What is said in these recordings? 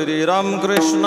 श्रीरामकृष्ण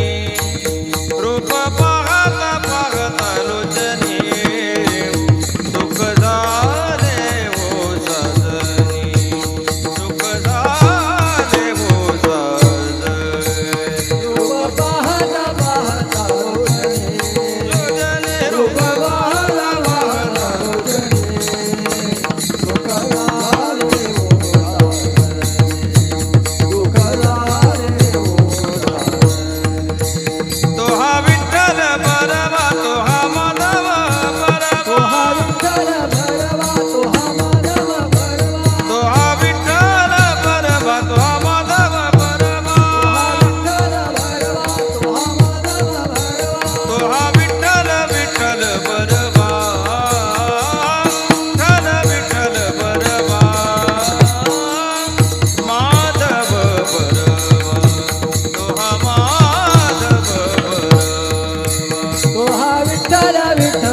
விட்டா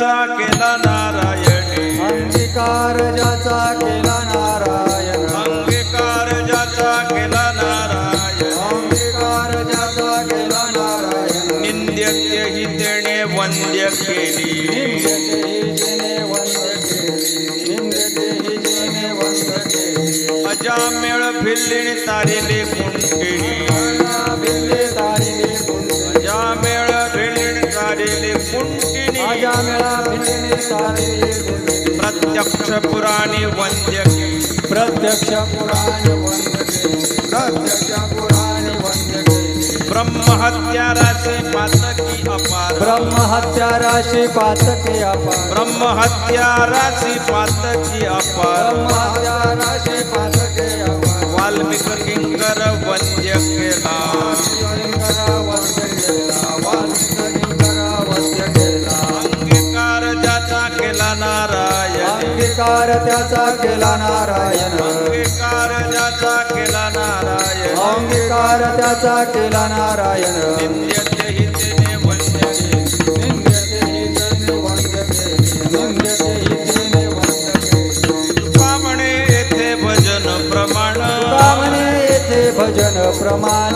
ज्याचा केला नारायणी. अंगीकार ज्याचा केला नारायण. अंगीकार ज्याचा केला नारायण. अंगीकार ज्याचा केला नारायण. निंद्यत्य हि तेने वंद्य केली. केले. अजामेळ भिल्लिणी तारिले कुंटिणी प्रत्यक्ष पुराणी वंद्य प्रत्यक्ष पुराणे वंद्य प्रत्यक्ष ब्रह्म की अपार। ब्रह्म हत्या राशि की अपार। ब्रह्म हत्या राशि की अपार। ब्रह्म पातक की अपार। वाल्मीकि किंकर वंद्य के नाम। अंगीकार त्याचा केला नारायण. अंगीकार ज्याचा केला नारायण. अंगीकार त्याचा केला नारायण. येथे भजन प्रमाण. म्हणे येथे भजन प्रमाण.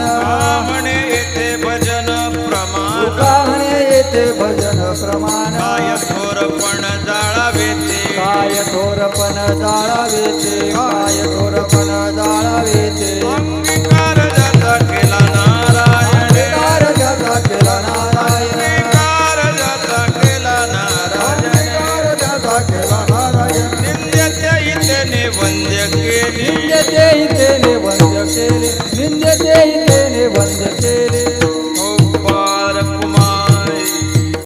म्हणे येथे भजन प्रमाण. म्हणे येथे भजन प्रमाण. काय थोरपण जाळावे ते. काय थोरपण जाळावे ते काय थोरपण जाळावे ते अंगीकार ज्याचा केला नारायण. अंगीकार ज्याचा केला नारायण. अंगीकार ज्याचा केला नारायण. अंगीकार ज्याचा केला नारायण. निंद्यते तेने वंद्य केली. निंद्यते केले तेने वंद्य केले.